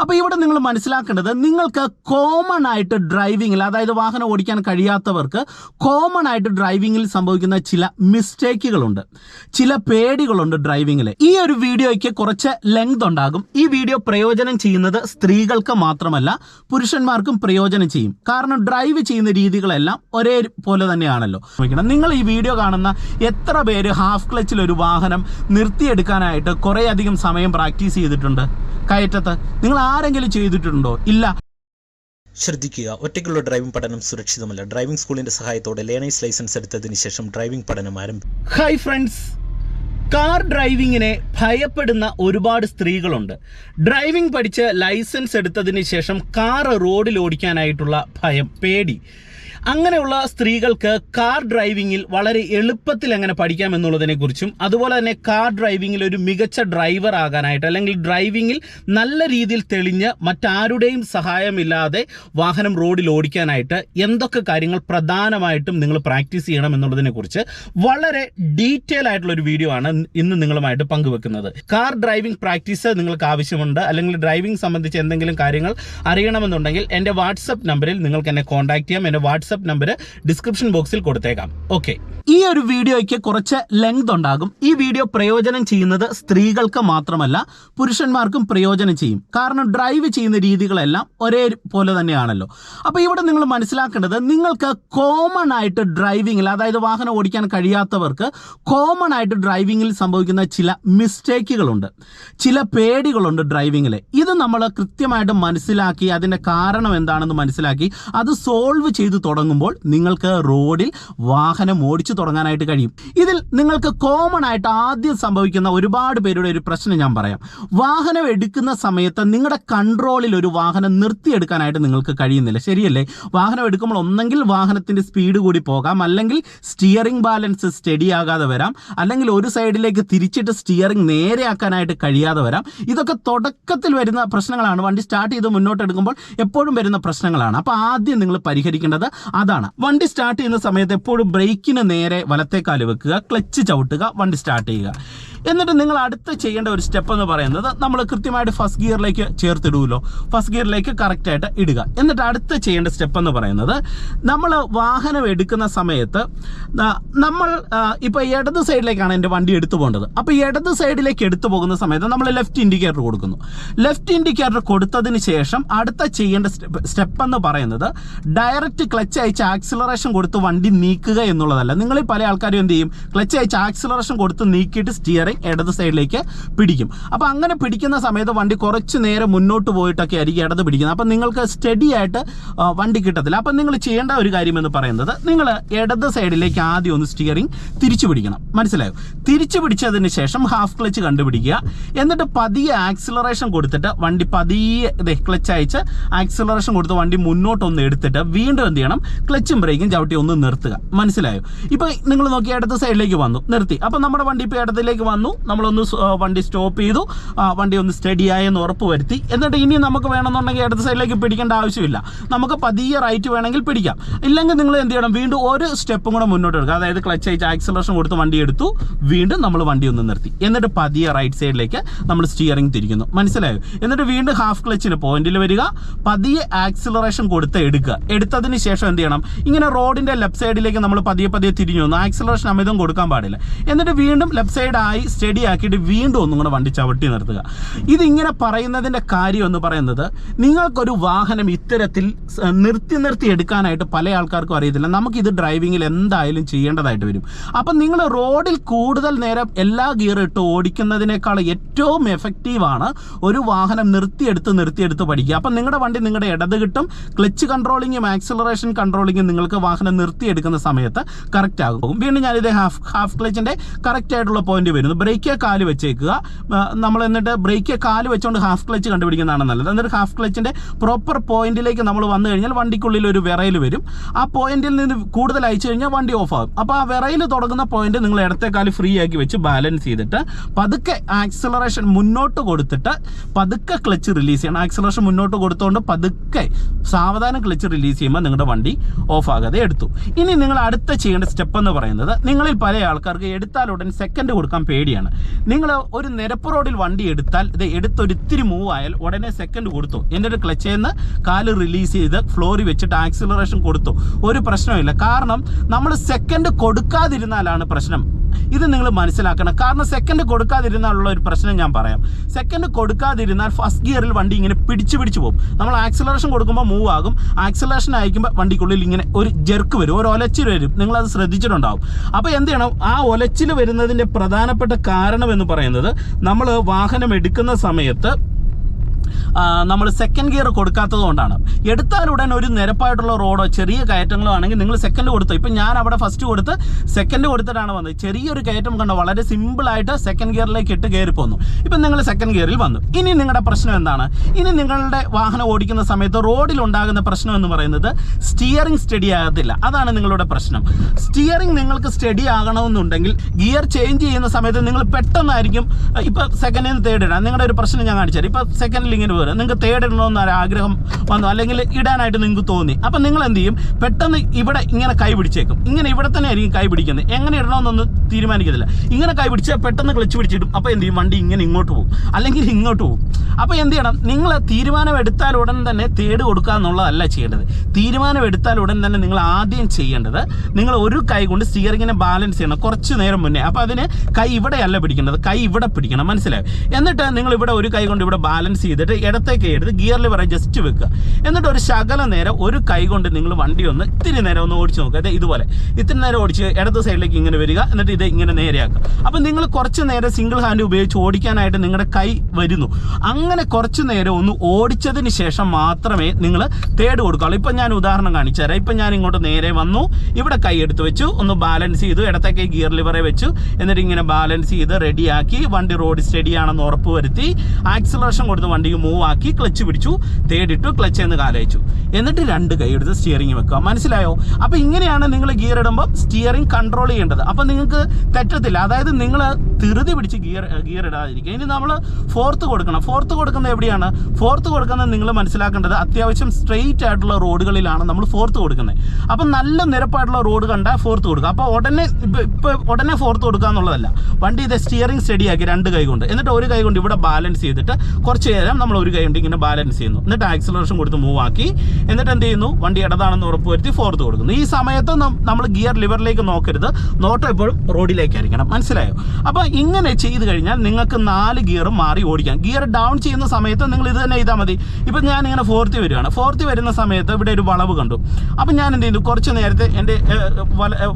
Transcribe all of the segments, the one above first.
അപ്പോൾ ഇവിടെ നിങ്ങൾ മനസ്സിലാക്കേണ്ടത് നിങ്ങൾക്ക് കോമൺ ആയിട്ട് ഡ്രൈവിംഗിൽ അതായത് വാഹനം ഓടിക്കാൻ കഴിയാത്തവർക്ക് കോമൺ ആയിട്ട് ഡ്രൈവിംഗിൽ സംഭവിക്കുന്ന ചില മിസ്റ്റേക്കുകളുണ്ട് ചില പേടികളുണ്ട് ഡ്രൈവിങ്ങിൽ ഈ ഒരു വീഡിയോയ്ക്ക് കുറച്ച് ലെങ്ത് ഉണ്ടാകും. ഈ വീഡിയോ പ്രയോജനം ചെയ്യുന്നത് സ്ത്രീകൾക്ക് മാത്രമല്ല പുരുഷന്മാർക്കും പ്രയോജനം ചെയ്യും. കാരണം ഡ്രൈവ് ചെയ്യുന്ന രീതികളെല്ലാം ഒരേ പോലെ തന്നെയാണല്ലോ. നിങ്ങൾ ഈ വീഡിയോ കാണുന്ന എത്ര പേര് ഹാഫ് ക്ലച്ചിൽ ഒരു വാഹനം നിർത്തിയെടുക്കാനായിട്ട് കുറേയധികം സമയം പ്രാക്ടീസ് ചെയ്തിട്ടുണ്ട്? കയറ്റത്ത്. നിങ്ങൾ ആരെങ്കിലും ചെയ്തിട്ടുണ്ടോ? ഇല്ല. ശ്രദ്ധിക്കുക. ഒറ്റയ്ക്കുള്ള ഡ്രൈവിംഗ് പഠനം സുരക്ഷിതമല്ല. ഡ്രൈവിംഗ് സ്കൂളിന്റെ സഹായത്തോടെ ലേണേഴ്സ് ലൈസൻസ് എടുത്തതിന് ശേഷം ഡ്രൈവിംഗ് പഠനം ആരംഭിക്കും ഹായ് ഫ്രണ്ട്സ് കാർ ഡ്രൈവിങ്ങിനെ ഭയപ്പെടുന്ന ഒരുപാട് സ്ത്രീകളുണ്ട്. ഡ്രൈവിംഗ് പഠിച്ച് ലൈസൻസ് എടുത്തതിന് ശേഷം കാർ റോഡിൽ ഓടിക്കാനായിട്ടുള്ള ഭയം പേടി. അങ്ങനെയുള്ള സ്ത്രീകൾക്ക് കാർ ഡ്രൈവിങ്ങിൽ വളരെ എളുപ്പത്തിൽ എങ്ങനെ പഠിക്കാം എന്നുള്ളതിനെ കുറിച്ചും അതുപോലെ തന്നെ കാർ ഡ്രൈവിങ്ങിൽ ഒരു മികച്ച ഡ്രൈവർ ആകാനായിട്ട് അല്ലെങ്കിൽ ഡ്രൈവിങ്ങിൽ നല്ല രീതിയിൽ തെളിഞ്ഞ് മറ്റാരുടെയും സഹായമില്ലാതെ വാഹനം റോഡിൽ ഓടിക്കാനായിട്ട് എന്തൊക്കെ കാര്യങ്ങൾ പ്രധാനമായിട്ടും നിങ്ങൾ പ്രാക്ടീസ് ചെയ്യണം എന്നുള്ളതിനെ കുറിച്ച് വളരെ ഡീറ്റെയിൽ ആയിട്ടുള്ള ഒരു വീഡിയോ ആണ് ഇന്ന് നിങ്ങളുമായിട്ട് പങ്കുവെക്കുന്നത്. കാർ ഡ്രൈവിംഗ് പ്രാക്ടീസ് നിങ്ങൾക്ക് ആവശ്യമുണ്ട് അല്ലെങ്കിൽ ഡ്രൈവിംഗ് സംബന്ധിച്ച് എന്തെങ്കിലും കാര്യങ്ങൾ അറിയണമെന്നുണ്ടെങ്കിൽ എന്റെ വാട്സപ്പ് നമ്പറിൽ നിങ്ങൾക്ക് എന്നെ കോൺടാക്ട് ചെയ്യാം. എന്റെ വാട്സപ്പ് നമ്പർ ഡിസ്ക്രിപ്ഷൻ ബോക്സിൽ കൊടുത്തേക്കാം. ഓക്കെ ഈ ഒരു വീഡിയോയ്ക്ക് കുറച്ച് ലെങ്ത് ഉണ്ടാകും. ഈ വീഡിയോ പ്രയോജനം ചെയ്യുന്നത് സ്ത്രീകൾക്ക് മാത്രമല്ല പുരുഷന്മാർക്കും പ്രയോജനം ചെയ്യും. കാരണം ഡ്രൈവ് ചെയ്യുന്ന രീതികളെല്ലാം ഒരേ പോലെ തന്നെയാണല്ലോ. അപ്പോൾ ഇവിടെ നിങ്ങൾ മനസ്സിലാക്കേണ്ടത് നിങ്ങൾക്ക് കോമൺ ആയിട്ട് ഡ്രൈവിങ്ങിൽ അതായത് വാഹനം ഓടിക്കാൻ കഴിയാത്തവർക്ക് കോമൺ ആയിട്ട് ഡ്രൈവിങ്ങിൽ സംഭവിക്കുന്ന ചില മിസ്റ്റേക്കുകളുണ്ട് ചില പേടികളുണ്ട് ഡ്രൈവിങ്ങിൽ ഇത് നമ്മൾ കൃത്യമായിട്ട് മനസ്സിലാക്കി അതിന്റെ കാരണം എന്താണെന്ന് മനസ്സിലാക്കി അത് സോൾവ് ചെയ്തു തുടങ്ങുമ്പോൾ നിങ്ങൾക്ക് റോഡിൽ വാഹനം ഓടിച്ചു തുടങ്ങാനായിട്ട് കഴിയും. ഇതിൽ നിങ്ങൾക്ക് കോമൺ ആയിട്ട് ആദ്യം സംഭവിക്കുന്ന ഒരുപാട് പേരുടെ ഒരു പ്രശ്നം ഞാൻ പറയാം. വാഹനം എടുക്കുന്ന സമയത്ത് നിങ്ങളുടെ കൺട്രോളിൽ ഒരു വാഹനം നിർത്തിയെടുക്കാനായിട്ട് നിങ്ങൾക്ക് കഴിയുന്നില്ല. ശരിയല്ലേ? വാഹനം എടുക്കുമ്പോൾ ഒന്നെങ്കിൽ വാഹനത്തിന്റെ സ്പീഡ് കൂടി പോകാം. അല്ലെങ്കിൽ സ്റ്റിയറിംഗ് ബാലൻസ് സ്റ്റഡി ആകാതെ വരാം. അല്ലെങ്കിൽ ഒരു സൈഡിലേക്ക് തിരിച്ചിട്ട് സ്റ്റിയറിംഗ് നേരെയാക്കാനായിട്ട് കഴിയാതെ വരാം. ഇതൊക്കെ തുടക്കത്തിൽ വരുന്ന പ്രശ്നങ്ങളാണ്. വണ്ടി സ്റ്റാർട്ട് ചെയ്ത് മുന്നോട്ട് എടുക്കുമ്പോൾ എപ്പോഴും വരുന്ന പ്രശ്നങ്ങളാണ്. അപ്പോൾ ആദ്യം നിങ്ങൾ പരിഹരിക്കേണ്ടത് അതാണ്. വണ്ടി സ്റ്റാർട്ട് ചെയ്യുന്ന സമയത്ത് എപ്പോഴും ബ്രേക്കിന് നേരെ വലത്തേക്കാൽ വെക്കുക ക്ലച്ച് ചവിട്ടുക വണ്ടി സ്റ്റാർട്ട് ചെയ്യുക. എന്നിട്ട് നിങ്ങൾ അടുത്ത് ചെയ്യേണ്ട ഒരു സ്റ്റെപ്പ് എന്ന് പറയുന്നത് നമ്മൾ കൃത്യമായിട്ട് ഫസ്റ്റ് ഗിയറിലേക്ക് ചേർത്തിടുമല്ലോ ഫസ്റ്റ് ഗിയറിലേക്ക് കറക്റ്റായിട്ട് ഇടുക. എന്നിട്ട് അടുത്ത് ചെയ്യേണ്ട സ്റ്റെപ്പ് എന്ന് പറയുന്നത് നമ്മൾ വാഹനം എടുക്കുന്ന സമയത്ത് നമ്മൾ ഇപ്പോൾ ഇടത് സൈഡിലേക്കാണ് എന്റെ വണ്ടി എടുത്തു പോകേണ്ടത്. അപ്പോൾ ഇടത് സൈഡിലേക്ക് എടുത്തു പോകുന്ന സമയത്ത് നമ്മൾ ലെഫ്റ്റ് ഇൻഡിക്കേറ്റർ കൊടുക്കുന്നു. ലെഫ്റ്റ് ഇൻഡിക്കേറ്റർ കൊടുത്തതിന് ശേഷം അടുത്ത ചെയ്യേണ്ട സ്റ്റെപ്പ് എന്ന് പറയുന്നത് ഡയറക്റ്റ് ക്ലച്ച് അയച്ച് ആക്സിലറേഷൻ കൊടുത്ത് വണ്ടി നീക്കുക എന്നുള്ളതല്ല. നിങ്ങളിൽ പല ആൾക്കാരും എന്ത് ചെയ്യും? ക്ലച്ച് അയച്ച് ആക്സിലറേഷൻ കൊടുത്ത് നീക്കിയിട്ട് സ്റ്റിയറിംഗ് ഇടത് സൈഡിലേക്ക് പിടിക്കും. അപ്പോൾ അങ്ങനെ പിടിക്കുന്ന സമയത്ത് വണ്ടി കുറച്ച് നേരം മുന്നോട്ട് പോയിട്ടൊക്കെ ആയിരിക്കും ഇടത് പിടിക്കുന്നത്. അപ്പം നിങ്ങൾക്ക് സ്റ്റഡി ആയിട്ട് വണ്ടി കിട്ടത്തില്ല. അപ്പം നിങ്ങൾ ചെയ്യേണ്ട ഒരു കാര്യം എന്ന് പറയുന്നത് നിങ്ങൾ ഇടത് സൈഡിലേക്ക് ആദ്യം ഒന്ന് സ്റ്റിയറിംഗ് തിരിച്ചു പിടിക്കണം. മനസ്സിലായോ? തിരിച്ചു പിടിച്ചതിന് ശേഷം ഹാഫ് ക്ലച്ച് കണ്ടുപിടിക്കുക. എന്നിട്ട് പതിയെ ആക്സിലറേഷൻ കൊടുത്തിട്ട് വണ്ടി പതിയെ ക്ലച്ച് അയച്ച് ആക്സിലറേഷൻ കൊടുത്ത് വണ്ടി മുന്നോട്ടൊന്ന് എടുത്തിട്ട് വീണ്ടും എന്ത് ചെയ്യണം? ക്ലച്ചും ബ്രേക്കും ചവിട്ടി ഒന്ന് നിർത്തുക. മനസ്സിലായോ? ഇപ്പോൾ നിങ്ങൾ നോക്കി ഇടത് സൈഡിലേക്ക് വന്നു. നിർത്തി. അപ്പോൾ നമ്മുടെ വണ്ടി ഇപ്പോൾ ഇടത്തിലേക്ക് നമ്മളൊന്ന് സ്- വണ്ടി സ്റ്റോപ്പ് ചെയ്തു. വണ്ടി ഒന്ന് സ്റ്റഡി ആയെന്ന് ഉറപ്പ് വരുത്തി. എന്നിട്ട് ഇനി നമുക്ക് വേണമെന്നുണ്ടെങ്കിൽ ഇടത് സൈഡിലേക്ക് പിടിക്കേണ്ട ആവശ്യമില്ല. നമുക്ക് പതിയെ റൈറ്റ് വേണമെങ്കിൽ പിടിക്കാം. ഇല്ലെങ്കിൽ നിങ്ങൾ എന്ത് ചെയ്യണം? വീണ്ടും ഒരു സ്റ്റെപ്പും കൂടെ മുന്നോട്ട് എടുക്കുക. അതായത് ക്ലച്ച് അയച്ച് ആക്സിലറേഷൻ കൊടുത്ത് വണ്ടി എടുത്തു. വീണ്ടും നമ്മൾ വണ്ടി ഒന്ന് നിർത്തി. എന്നിട്ട് പതിയെ റൈറ്റ് സൈഡിലേക്ക് നമ്മൾ സ്റ്റിയറിംഗ് തിരിക്കുന്നു. മനസ്സിലായോ? എന്നിട്ട് വീണ്ടും ഹാഫ് ക്ലച്ചിന് പോയിന്റിൽ വരിക. പതിയെ ആക്സിലറേഷൻ കൊടുത്ത് എടുക്കുക. എടുത്തതിന് ശേഷം എന്ത് ചെയ്യണം? ഇങ്ങനെ റോഡിന്റെ ലെഫ്റ്റ് സൈഡിലേക്ക് നമ്മൾ പതിയെ പതിയെ തിരിഞ്ഞു വന്നു. ആക്സിലറേഷൻ അമിതം കൊടുക്കാൻ പാടില്ല. എന്നിട്ട് വീണ്ടും ലെഫ്റ്റ് സൈഡായി സ്റ്റഡി ആക്കിയിട്ട് വീണ്ടും ഒന്നും കൂടെ വണ്ടി ചവിട്ടി നിർത്തുക. ഇതിങ്ങനെ പറയുന്നതിന്റെ കാര്യം എന്ന് പറയുന്നത് നിങ്ങൾക്കൊരു വാഹനം ഇത്തരത്തിൽ നിർത്തി നിർത്തി എടുക്കാനായിട്ട് പല ആൾക്കാർക്കും അറിയത്തില്ല. നമുക്കിത് ഡ്രൈവിങ്ങിൽ എന്തായാലും ചെയ്യേണ്ടതായിട്ട് വരും. അപ്പം നിങ്ങൾ റോഡിൽ കൂടുതൽ നേരം എല്ലാ ഗിയർ ഇട്ട് ഓടിക്കുന്നതിനേക്കാൾ ഏറ്റവും എഫക്റ്റീവാണ് ഒരു വാഹനം നിർത്തിയെടുത്ത് നിർത്തിയെടുത്ത് പഠിക്കുക. അപ്പം നിങ്ങളുടെ വണ്ടി നിങ്ങളുടെ ഇടത് കിട്ടും. ക്ലച്ച് കൺട്രോളിങ്ങും ആക്സിലറേഷൻ കൺട്രോളിങ്ങും നിങ്ങൾക്ക് വാഹനം നിർത്തിയെടുക്കുന്ന സമയത്ത് കറക്റ്റ് ആകും. വീണ്ടും ഞാനിത് ഹാഫ് ഹാഫ് ക്ലച്ചിന്റെ കറക്റ്റ് ആയിട്ടുള്ള പോയിന്റ് വരുന്നു. ബ്രേക്ക് കാൽ വെച്ചേക്കുക. നമ്മൾ എന്നിട്ട് ബ്രേക്ക് കാൽ വെച്ചുകൊണ്ട് ഹാഫ് ക്ലച്ച് കണ്ടുപിടിക്കുന്നതാണ് നല്ലത്. എന്നിട്ട് ഹാഫ് ക്ലച്ചിന്റെ പ്രോപ്പർ പോയിന്റിലേക്ക് നമ്മൾ വന്നു കഴിഞ്ഞാൽ വണ്ടിക്കുള്ളിൽ ഒരു വിറയിൽ വരും. ആ പോയിന്റിൽ നിന്ന് കൂടുതൽ അയച്ചു കഴിഞ്ഞാൽ വണ്ടി ഓഫ് ആകും അപ്പോൾ ആ വിറയിൽ തുടങ്ങുന്ന പോയിന്റ് നിങ്ങൾ ഇടത്തെ കാൽ ഫ്രീ ആക്കി വെച്ച് ബാലൻസ് ചെയ്തിട്ട് പതുക്കെ ആക്സിലറേഷൻ മുന്നോട്ട് കൊടുത്തിട്ട് പതുക്കെ ക്ലച്ച് റിലീസ് ചെയ്യണം. ആക്സിലറേഷൻ മുന്നോട്ട് കൊടുത്തുകൊണ്ട് പതുക്കെ സാവധാനം ക്ലച്ച് റിലീസ് ചെയ്യുമ്പോൾ നിങ്ങളുടെ വണ്ടി ഓഫ് ആകാതെ എടുത്തു. ഇനി നിങ്ങൾ അടുത്ത ചെയ്യേണ്ട സ്റ്റെപ്പ് എന്ന് പറയുന്നത് നിങ്ങളിൽ പല ആൾക്കാർക്ക് എടുത്താൽ ഉടൻ സെക്കൻഡ് കൊടുക്കാൻ പേടിയാണ്. പേടിയാണ്. നിങ്ങൾ ഒരു നിരപ്പ് റോഡിൽ വണ്ടി എടുത്താൽ ഇത് എടുത്തൊരിത്തിരി മൂവ് ആയാൽ ഉടനെ സെക്കൻഡ് കൊടുത്തു. എന്നിട്ട് ക്ലച്ചിൽ നിന്ന് കാൽ റിലീസ് ചെയ്ത് ഫ്ലോറി വെച്ചിട്ട് ആക്സിലറേഷൻ കൊടുത്തു. ഒരു പ്രശ്നമില്ല കാരണം നമ്മൾ സെക്കൻഡ് കൊടുക്കാതിരുന്നാലാണ് പ്രശ്നം. ഇത് നിങ്ങൾ മനസ്സിലാക്കണം. കാരണം സെക്കൻഡ് കൊടുക്കാതിരുന്നാലുള്ള ഒരു പ്രശ്നം ഞാൻ പറയാം. സെക്കൻഡ് കൊടുക്കാതിരുന്നാൽ ഫസ്റ്റ് ഗിയറിൽ വണ്ടി ഇങ്ങനെ പിടിച്ചു പിടിച്ചു പോകും. നമ്മൾ ആക്സിലറേഷൻ കൊടുക്കുമ്പോൾ മൂവ് ആകും. ആക്സിലറേഷൻ അയക്കുമ്പോൾ വണ്ടിക്കുള്ളിൽ ഇങ്ങനെ ഒരു ജെർക്ക് വരും. ഒരു ഒലച്ചിൽ വരും. നിങ്ങളത് ശ്രദ്ധിച്ചിട്ടുണ്ടാവും. അപ്പോൾ എന്ത് ചെയ്യണം? ആ ഒലച്ചിൽ വരുന്നതിന്റെ പ്രധാനപ്പെട്ട കാരണം എന്ന് പറയുന്നത് നമ്മൾ വാഹനം എടുക്കുന്ന സമയത്ത് നമ്മൾ സെക്കൻഡ് ഗിയർ കൊടുക്കാത്തത് കൊണ്ടാണ്. എടുത്താൽ ഉടൻ ഒരു നിരപ്പായിട്ടുള്ള റോഡോ ചെറിയ കയറ്റങ്ങളോ ആണെങ്കിൽ നിങ്ങൾ സെക്കൻഡ് കൊടുത്തു. ഇപ്പം ഞാൻ അവിടെ ഫസ്റ്റ് കൊടുത്ത് സെക്കൻഡ് കൊടുത്തിട്ടാണ് വന്നത്. ചെറിയൊരു കയറ്റം കണ്ടോ വളരെ സിമ്പിളായിട്ട് സെക്കൻഡ് ഗിയറിലേക്ക് ഇട്ട് കയറി പോന്നു. ഇപ്പം നിങ്ങൾ സെക്കൻഡ് ഗിയറിൽ വന്നു. ഇനി നിങ്ങളുടെ പ്രശ്നം എന്താണ്? ഇനി നിങ്ങളുടെ വാഹനം ഓടിക്കുന്ന സമയത്ത് റോഡിൽ ഉണ്ടാകുന്ന പ്രശ്നം എന്ന് പറയുന്നത് സ്റ്റിയറിംഗ് സ്റ്റഡി ആകത്തില്ല. അതാണ് നിങ്ങളുടെ പ്രശ്നം. സ്റ്റിയറിംഗ് നിങ്ങൾക്ക് സ്റ്റഡി ആകണമെന്നുണ്ടെങ്കിൽ ഗിയർ ചേഞ്ച് ചെയ്യുന്ന സമയത്ത് നിങ്ങൾ പെട്ടെന്നായിരിക്കും ഇപ്പം സെക്കൻഡിൽ നിന്ന് തേർഡ് നിങ്ങളുടെ ഒരു പ്രശ്നം ഞാൻ കാണിച്ചു തരാം ഇപ്പം സെക്കൻഡിൽ ഇങ്ങനെ വരും. നിങ്ങൾക്ക് തേടണമെന്ന് ആഗ്രഹം വന്നു. അല്ലെങ്കിൽ ഇടാനായിട്ട് നിങ്ങൾക്ക് തോന്നി. അപ്പം നിങ്ങൾ എന്ത് ചെയ്യും? പെട്ടെന്ന് ഇവിടെ ഇങ്ങനെ കൈ പിടിച്ചേക്കും. ഇങ്ങനെ ഇവിടെ തന്നെ ആയിരിക്കും കൈ പിടിക്കുന്നത്. എങ്ങനെ ഇടണമെന്നൊന്നും തീരുമാനിക്കത്തില്ല. ഇങ്ങനെ കൈ പിടിച്ചാൽ പെട്ടെന്ന് ക്ലച്ച് പിടിച്ചിടും അപ്പോൾ എന്ത് ചെയ്യും? വണ്ടി ഇങ്ങനെ ഇങ്ങോട്ട് പോകും. അല്ലെങ്കിൽ ഇങ്ങോട്ട് പോകും. അപ്പോൾ എന്ത് ചെയ്യണം? നിങ്ങൾ തീരുമാനം എടുത്താൽ ഉടൻ തന്നെ തേട് കൊടുക്കുക എന്നുള്ളതല്ല ചെയ്യേണ്ടത്. തീരുമാനം എടുത്താൽ ഉടൻ തന്നെ നിങ്ങൾ ആദ്യം ചെയ്യേണ്ടത് നിങ്ങൾ ഒരു കൈ കൊണ്ട് സ്റ്റിയറിങ്ങിനെ ബാലൻസ് ചെയ്യണം കുറച്ച് നേരം മുന്നേ. അപ്പോൾ അതിന് കൈ ഇവിടെയല്ല പിടിക്കേണ്ടത്. കൈ ഇവിടെ പിടിക്കണം. മനസ്സിലായി? എന്നിട്ട് നിങ്ങൾ ഇവിടെ ഒരു കൈ കൊണ്ട് ഇവിടെ ബാലൻസ് ചെയ്തിട്ട് ഇടത്തേക്ക് എടുത്ത് ഗിയറിൽ വരെ ജസ്റ്റ് വെക്കുക. എന്നിട്ട് ഒരു ശകല നേരം ഒരു കൈ കൊണ്ട് നിങ്ങൾ വണ്ടി ഒന്ന് ഇത്തിരി നേരം ഒന്ന് ഓടിച്ച് നോക്കുക. അതെ ഇതുപോലെ. ഇത്തിരി നേരം ഓടിച്ച് ഇടത്ത് സൈഡിലേക്ക് ഇങ്ങനെ വരിക എന്നിട്ട് ഇത് ഇങ്ങനെ നേരെയാക്കുക. അപ്പം നിങ്ങൾ കുറച്ച് നേരം സിംഗിൾ ഹാൻഡ് ഉപയോഗിച്ച് ഓടിക്കാനായിട്ട് നിങ്ങളുടെ കൈ വരുന്നു. അങ്ങനെ കുറച്ച് നേരം ഒന്ന് ഓടിച്ചതിന് ശേഷം മാത്രമേ നിങ്ങൾ തേട് കൊടുക്കാവുള്ളൂ. ഇപ്പം ഞാൻ ഉദാഹരണം കാണിച്ചു തരാം. ഇപ്പം ഞാൻ ഇങ്ങോട്ട് നേരെ വന്നു. ഇവിടെ കൈ എടുത്ത് വെച്ചു. ഒന്ന് ബാലൻസ് ചെയ്തു. ഇടത്തേക്ക് ഗിയർ ലിവറെ വെച്ചു. എന്നിട്ട് ഇങ്ങനെ ബാലൻസ് ചെയ്ത് റെഡിയാക്കി വണ്ടി റോഡ് സ്റ്റഡി ആണെന്ന് ഉറപ്പ് വരുത്തി. ആക്സിലറേഷൻ കൊടുത്ത് വണ്ടിക്ക് മൂവ് ആക്കി ക്ലച്ച് പിടിച്ചു തേടിട്ടു ക്ലച്ച് എന്ന് കാലയച്ചു. എന്നിട്ട് രണ്ട് കൈ എടുത്ത് സ്റ്റിയറിംഗ് വെക്കുക. മനസ്സിലായോ? അപ്പോൾ ഇങ്ങനെയാണ് നിങ്ങൾ ഗിയർ ഇടുമ്പോൾ സ്റ്റിയറിംഗ് കൺട്രോൾ ചെയ്യേണ്ടത്. അപ്പോൾ നിങ്ങൾക്ക് തെറ്റത്തില്ല. അതായത് നിങ്ങൾ ധൃതി പിടിച്ച് ഗിയർ ഗിയർ ഇടാതിരിക്കുക. ഇനി നമ്മൾ ഫോർത്ത് കൊടുക്കണം. ഫോർത്ത് കൊടുക്കുന്നത് എവിടെയാണ്? ഫോർത്ത് കൊടുക്കുന്നത് നിങ്ങൾ മനസ്സിലാക്കേണ്ടത് അത്യാവശ്യം സ്ട്രെയിറ്റ് ആയിട്ടുള്ള റോഡുകളിലാണ് നമ്മൾ ഫോർത്ത് കൊടുക്കുന്നത്. അപ്പം നല്ല നിരപ്പായിട്ടുള്ള റോഡ് കണ്ടാൽ ഫോർത്ത് കൊടുക്കുക. അപ്പോൾ ഉടനെ ഇപ്പോൾ ഉടനെ ഫോർത്ത് കൊടുക്കുക എന്നുള്ളതല്ല. വണ്ടി ഇത് സ്റ്റിയറിംഗ് സ്റ്റഡിയാക്കി രണ്ട് കൈ കൊണ്ട്. എന്നിട്ട് ഒരു കൈ കൊണ്ട് ഇവിടെ ബാലൻസ് ചെയ്തിട്ട് കുറച്ച് നേരം നമ്മൾ ഒരു കൈ കൊണ്ട് ഇങ്ങനെ ബാലൻസ് ചെയ്യുന്നു. എന്നിട്ട് ആക്സിലറേഷൻ കൊടുത്ത് മൂവ് ആക്കി. എന്നിട്ട് എന്ത് ചെയ്യുന്നു? വണ്ടി ഇടതാണെന്ന് ഉറപ്പുവരുത്തി ഫോർത്ത് കൊടുക്കുന്നു. ഈ സമയത്ത് നമ്മൾ ഗിയർ ലിവറിലേക്ക് നോക്കരുത്. നോട്ടം എപ്പോഴും റോഡിലേക്കായിരിക്കണം. മനസ്സിലായോ? അപ്പോൾ ഇങ്ങനെ ചെയ്ത് കഴിഞ്ഞാൽ നിങ്ങൾക്ക് നാല് ഗിയർ മാറി ഓടിക്കാം. ഗിയർ ഡൗൺ ചെയ്യുന്ന സമയത്ത് നിങ്ങൾ ഇത് തന്നെ ചെയ്താൽ മതി. ഇപ്പം ഞാൻ ഇങ്ങനെ ഫോർത്ത് വരികയാണ്. ഫോർത്ത് വരുന്ന സമയത്ത് ഇവിടെ ഒരു വളവ് കണ്ടു. അപ്പം ഞാൻ എന്ത് ചെയ്തു? കുറച്ച് നേരത്തെ എന്റെ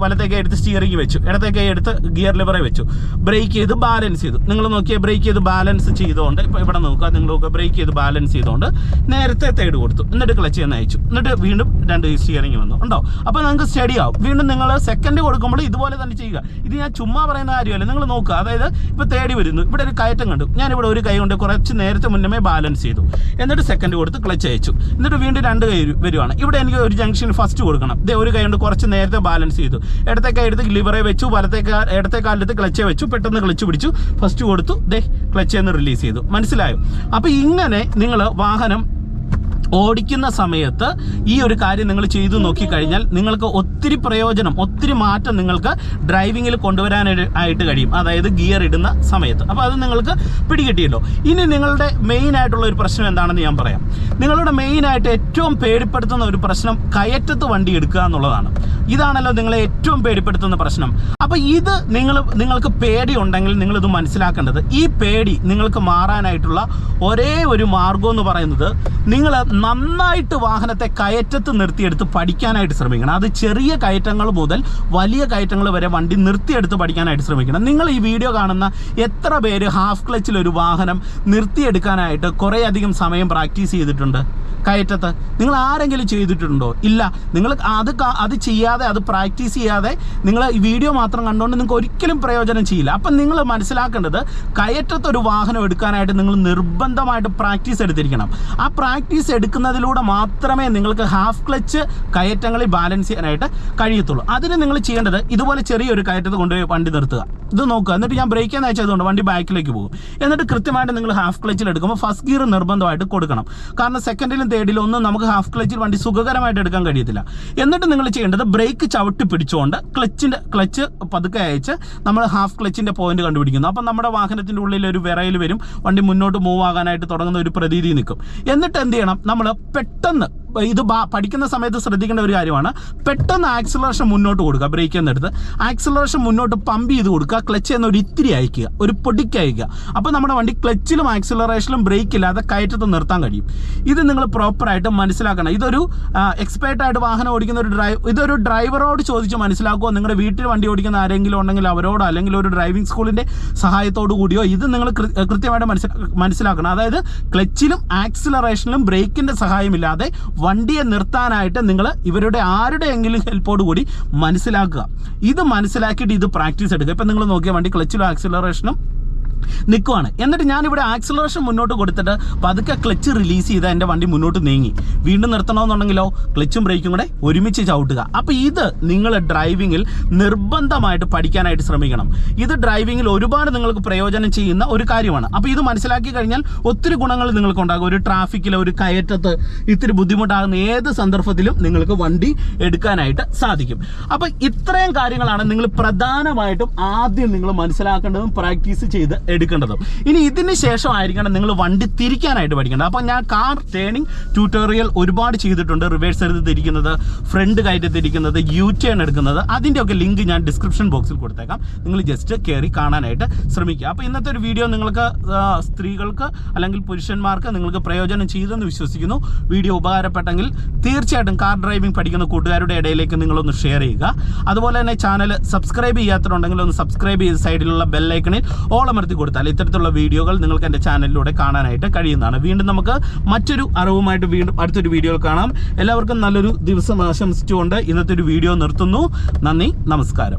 വലത്തേക്ക് എടുത്ത് സ്റ്റിയറിംഗ് വെച്ചു. ഇടത്തേക്ക് എടുത്ത് ഗിയർ ലിവറെ വെച്ചു. ബ്രേക്ക് ചെയ്ത് ബാലൻസ് ചെയ്തു. നിങ്ങൾ നോക്കിയാൽ ബ്രേക്ക് ചെയ്ത് ബാലൻസ് ചെയ്തുകൊണ്ട് ഇപ്പോൾ ഇവിടെ നോക്കുക നിങ്ങൾ നോക്കുക ബ്രേക്ക് ചെയ്ത് ബാലൻസ് ചെയ്തുകൊണ്ട് നേരത്തെ തേട് കൊടുത്തു. എന്നിട്ട് ക്ലച്ച് ചെയ്യാൻ അയച്ചു. എന്നിട്ട് വീണ്ടും രണ്ട് സ്റ്റിയറിംഗ് വന്നു. ഉണ്ടോ? അപ്പോൾ നിങ്ങൾക്ക് സ്റ്റഡി ആവും. വീണ്ടും നിങ്ങൾ സെക്കൻഡ് കൊടുക്കുമ്പോൾ ഇതുപോലെ തന്നെ ചെയ്യുക. ഇത് ഞാൻ ചുമ്മാ പറയുന്ന കാര്യമല്ല. നിങ്ങൾ നോക്കുക. അതായത് ഇപ്പോൾ തേടി വരുന്നു. ഇവിടെ ഒരു കയറ്റം കണ്ടു. ഞാനിവിടെ ഒരു കൈ കൊണ്ട് കുറച്ച് നേരത്തെ മുന്നമേ ബാലൻസ് ചെയ്തു. എന്നിട്ട് സെക്കൻഡ് കൊടുത്ത് ക്ലച്ച് അയച്ചു. എന്നിട്ട് വീണ്ടും രണ്ട് കൈ വരുവാണ്. ഇവിടെ എനിക്ക് ഒരു ജംഗ്ഷൻ ഫസ്റ്റ് കൊടുക്കണം. ഇതേ ഒരു കൈ കൊണ്ട് കുറച്ച് നേരത്തെ ബാലൻസ് ചെയ്തു. ഇടത്തെ കൈ എടുത്ത് ലിവറെ വെച്ചു. വലത്തെ ഇടത്തെ കാലത്ത് ക്ലച്ച് വെച്ചു. പെട്ടെന്ന് ക്ലച്ച് പിടിച്ചു. ഫസ്റ്റ് കൊടുത്തു. ദേ ക്ലച്ച് എന്ന് റിലീസ് ചെയ്തു. മനസ്സിലായോ? അപ്പോൾ ഇങ്ങനെ നിങ്ങൾ വാഹനം ഓടിക്കുന്ന സമയത്ത് ഈ ഒരു കാര്യം നിങ്ങൾ ചെയ്തു നോക്കിക്കഴിഞ്ഞാൽ നിങ്ങൾക്ക് ഒത്തിരി പ്രയോജനം ഒത്തിരി മാറ്റം നിങ്ങൾക്ക് ഡ്രൈവിങ്ങിൽ കൊണ്ടുവരാനായിട്ട് കഴിയും. അതായത് ഗിയർ ഇടുന്ന സമയത്ത്. അപ്പോൾ അത് നിങ്ങൾക്ക് പിടികിട്ടിയല്ലോ. ഇനി നിങ്ങളുടെ മെയിൻ ആയിട്ടുള്ള ഒരു പ്രശ്നം എന്താണെന്ന് ഞാൻ പറയാം. നിങ്ങളുടെ മെയിൻ ആയിട്ട് ഏറ്റവും പേടിപ്പെടുത്തുന്ന ഒരു പ്രശ്നം കയറ്റത്ത് വണ്ടി എടുക്കുക എന്നുള്ളതാണ്. ഇതാണല്ലോ നിങ്ങളെ ഏറ്റവും പേടിപ്പെടുത്തുന്ന പ്രശ്നം. അപ്പോൾ ഇത് നിങ്ങൾ നിങ്ങൾക്ക് പേടി ഉണ്ടെങ്കിൽ നിങ്ങളിത് മനസ്സിലാക്കേണ്ടത് ഈ പേടി നിങ്ങൾക്ക് മാറാനായിട്ടുള്ള ഒരേ ഒരു മാർഗം എന്ന് പറയുന്നത് നിങ്ങൾ നന്നായിട്ട് വാഹനത്തെ കയറ്റത്ത് നിർത്തിയെടുത്ത് പഠിക്കാനായിട്ട് ശ്രമിക്കണം. അത് ചെറിയ കയറ്റങ്ങൾ മുതൽ വലിയ കയറ്റങ്ങൾ വരെ വണ്ടി നിർത്തിയെടുത്ത് പഠിക്കാനായിട്ട് ശ്രമിക്കണം. നിങ്ങൾ ഈ വീഡിയോ കാണുന്ന എത്ര പേര് ഹാഫ് ക്ലച്ചിൽ ഒരു വാഹനം നിർത്തിയെടുക്കാനായിട്ട് കുറേയധികം സമയം പ്രാക്ടീസ് ചെയ്തിട്ടുണ്ട്? കയറ്റത്ത്. നിങ്ങൾ ആരെങ്കിലും ചെയ്തിട്ടുണ്ടോ? ഇല്ല. നിങ്ങൾ അത് അത് ചെയ്യാതെ അത് പ്രാക്ടീസ് ചെയ്യാതെ നിങ്ങൾ ഈ വീഡിയോ മാത്രം കണ്ടുകൊണ്ട് നിങ്ങൾക്ക് ഒരിക്കലും പ്രയോജനം ചെയ്യില്ല. അപ്പം നിങ്ങൾ മനസ്സിലാക്കേണ്ടത് കയറ്റത്തൊരു വാഹനം എടുക്കാനായിട്ട് നിങ്ങൾ നിർബന്ധമായിട്ട് പ്രാക്ടീസ് എടുത്തിരിക്കണം. ആ പ്രാക്ടീസ് എടുക്കുന്നതിലൂടെ മാത്രമേ നിങ്ങൾക്ക് ഹാഫ് ക്ലച്ച് കയറ്റങ്ങളിൽ ബാലൻസ് ചെയ്യാനായിട്ട് കഴിയത്തുള്ളൂ. അതിന് നിങ്ങൾ ചെയ്യേണ്ടത് ഇതുപോലെ ചെറിയൊരു കയറ്റത്ത് കൊണ്ടുപോയി വണ്ടി നിർത്തുക. ഇത് നോക്കുക. എന്നിട്ട് ഞാൻ ബ്രേക്ക് എന്ന് വണ്ടി ബാക്കിലേക്ക് പോകും. എന്നിട്ട് കൃത്യമായിട്ട് നിങ്ങൾ ഹാഫ് ക്ലച്ചിൽ എടുക്കുമ്പോൾ ഫസ്റ്റ് ഗിയർ നിർബന്ധമായിട്ട് കൊടുക്കണം. കാരണം സെക്കൻഡിലും തേർഡിലും ഒന്നും നമുക്ക് ഹാഫ് ക്ലച്ചിൽ വണ്ടി സുഖകരമായിട്ട് എടുക്കാൻ കഴിയത്തില്ല. എന്നിട്ട് നിങ്ങൾ ചെയ്യേണ്ടത് ബ്രേക്ക് ചവിട്ടി പിടിച്ചുകൊണ്ട് ക്ലച്ചിന്റെ ക്ലച്ച് പതുക്കെ അയച്ച് നമ്മൾ ഹാഫ് ക്ലച്ചിന്റെ പോയിന്റ് കണ്ടുപിടിക്കുന്നു. അപ്പം നമ്മുടെ വാഹനത്തിന്റെ ഉള്ളിൽ ഒരു വിറയിൽ വരും. വണ്ടി മുന്നോട്ട് മൂവ് ആകാനായിട്ട് തുടങ്ങുന്ന ഒരു പ്രതീതി നിൽക്കും. എന്നിട്ട് എന്ത് ചെയ്യണം? നമ്മൾ പെട്ടെന്ന് ഇത് പഠിക്കുന്ന സമയത്ത് ശ്രദ്ധിക്കേണ്ട ഒരു കാര്യമാണ്. പെട്ടെന്ന് ആക്സിലറേഷൻ മുന്നോട്ട് കൊടുക്കുക ബ്രേക്ക് എന്നെടുത്ത് ആക്സിലറേഷൻ മുന്നോട്ട് പമ്പ് ചെയ്ത് കൊടുക്കുക ക്ലച്ച് എന്ന ഒരു ഇത്തിരി അയക്കുക ഒരു പൊടിക്ക് അയക്കുക. അപ്പോൾ നമ്മുടെ വണ്ടി ക്ലച്ചിലും ആക്സിലറേഷനിലും ബ്രേക്ക് ഇല്ലാതെ കയറ്റത്ത് നിർത്താൻ കഴിയും. ഇത് നിങ്ങൾ പ്രോപ്പറായിട്ട് മനസ്സിലാക്കണം. ഇതൊരു എക്സ്പേർട്ട് ആയിട്ട് വാഹനം ഓടിക്കുന്ന ഒരു ഡ്രൈവ് ഇതൊരു ഡ്രൈവറോട് ചോദിച്ച് മനസ്സിലാക്കുക നിങ്ങളുടെ വീട്ടിൽ വണ്ടി ഓടിക്കുന്ന ആരെങ്കിലും ഉണ്ടെങ്കിൽ അവരോടോ അല്ലെങ്കിൽ ഒരു ഡ്രൈവിംഗ് സ്കൂളിന്റെ സഹായത്തോടു കൂടിയോ? ഇത് നിങ്ങൾ കൃത്യമായിട്ട് മനസ്സിലാക്കണം. അതായത് ക്ലച്ചിലും ആക്സിലറേഷനിലും ബ്രേക്കിന്റെ സഹായമില്ലാതെ വണ്ടിയെ നിർത്താനായിട്ട് നിങ്ങൾ ഇവരുടെ ആരുടെയെങ്കിലും ഹെൽപ്പോട് കൂടി മനസ്സിലാക്കുക. ഇത് മനസ്സിലാക്കിയിട്ട് ഇത് പ്രാക്ടീസ് എടുക്കുക. ഇപ്പം നിങ്ങൾ നോക്കിയ വണ്ടി ക്ലച്ചിലും ആക്സിലറേഷനും നിൽക്കുവാണ് എന്നിട്ട് ഞാനിവിടെ ആക്സിലറേഷൻ മുന്നോട്ട് കൊടുത്തിട്ട് പതുക്കെ ക്ലച്ച് റിലീസ് ചെയ്ത് എന്റെ വണ്ടി മുന്നോട്ട് നീങ്ങി. വീണ്ടും നിർത്തണമെന്നുണ്ടെങ്കിലോ ക്ലച്ചും ബ്രേക്കും കൂടെ ഒരുമിച്ച് ചവിട്ടുക. അപ്പോൾ ഇത് നിങ്ങൾ ഡ്രൈവിങ്ങിൽ നിർബന്ധമായിട്ട് പഠിക്കാനായിട്ട് ശ്രമിക്കണം. ഇത് ഡ്രൈവിങ്ങിൽ ഒരുപാട് നിങ്ങൾക്ക് പ്രയോജനം ചെയ്യുന്ന ഒരു കാര്യമാണ്. അപ്പോൾ ഇത് മനസ്സിലാക്കി കഴിഞ്ഞാൽ ഒത്തിരി ഗുണങ്ങൾ നിങ്ങൾക്ക് ഉണ്ടാകും. ഒരു ട്രാഫിക്കിൽ ഒരു കയറ്റത്ത് ഇത്തിരി ബുദ്ധിമുട്ടാകുന്ന ഏത് സന്ദർഭത്തിലും നിങ്ങൾക്ക് വണ്ടി എടുക്കാനായിട്ട് സാധിക്കും. അപ്പോൾ ഇത്രയും കാര്യങ്ങളാണ് നിങ്ങൾ പ്രധാനമായിട്ടും ആദ്യം നിങ്ങൾ മനസ്സിലാക്കേണ്ടതും പ്രാക്ടീസ് ചെയ്ത് എടുക്കേണ്ടതും. ഇനി ഇതിന് ശേഷമായിരിക്കണം നിങ്ങൾ വണ്ടി തിരിക്കാനായിട്ട് പഠിക്കേണ്ടത്. അപ്പോൾ ഞാൻ കാർ ടേണിംഗ് ട്യൂട്ടോറിയൽ ഒരുപാട് ചെയ്തിട്ടുണ്ട്. റിവേഴ്സ് എടുത്ത് തിരിക്കുന്നത് ഫ്രണ്ട് കയറ്റി തിരിക്കുന്നത് യു ടേൺ എടുക്കുന്നത്. അതിന്റെയൊക്കെ ലിങ്ക് ഞാൻ ഡിസ്ക്രിപ്ഷൻ ബോക്സിൽ കൊടുത്തേക്കാം. നിങ്ങൾ ജസ്റ്റ് കയറി കാണാനായിട്ട് ശ്രമിക്കുക. അപ്പോൾ ഇന്നത്തെ ഒരു വീഡിയോ നിങ്ങൾക്ക് സ്ത്രീകൾക്ക് അല്ലെങ്കിൽ പുരുഷന്മാർക്ക് നിങ്ങൾക്ക് പ്രയോജനം ചെയ്തെന്ന് വിശ്വസിക്കുന്നു. വീഡിയോ ഉപകാരപ്പെട്ടെങ്കിൽ തീർച്ചയായിട്ടും കാർ ഡ്രൈവിംഗ് പഠിക്കുന്ന കൂട്ടുകാരുടെ ഇടയിലേക്ക് നിങ്ങളൊന്ന് ഷെയർ ചെയ്യുക. അതുപോലെ തന്നെ ചാനൽ സബ്സ്ക്രൈബ് ചെയ്യാത്തതുണ്ടെങ്കിൽ ഒന്ന് സബ്സ്ക്രൈബ് ചെയ്ത് സൈഡിലുള്ള ബെല്ലൈക്കണിൽ ഓളമർത്തി കൊടുത്താൽ ഇത്തരത്തിലുള്ള വീഡിയോകൾ നിങ്ങൾക്ക് എന്റെ ചാനലിലൂടെ കാണാനായിട്ട് കഴിയുന്നതാണ്. വീണ്ടും നമുക്ക് മറ്റൊരു അറിവുമായിട്ട് വീണ്ടും അടുത്തൊരു വീഡിയോ കാണാം. എല്ലാവർക്കും നല്ലൊരു ദിവസം ആശംസിച്ചുകൊണ്ട് ഇന്നത്തെ ഒരു വീഡിയോ നിർത്തുന്നു. നന്ദി നമസ്കാരം.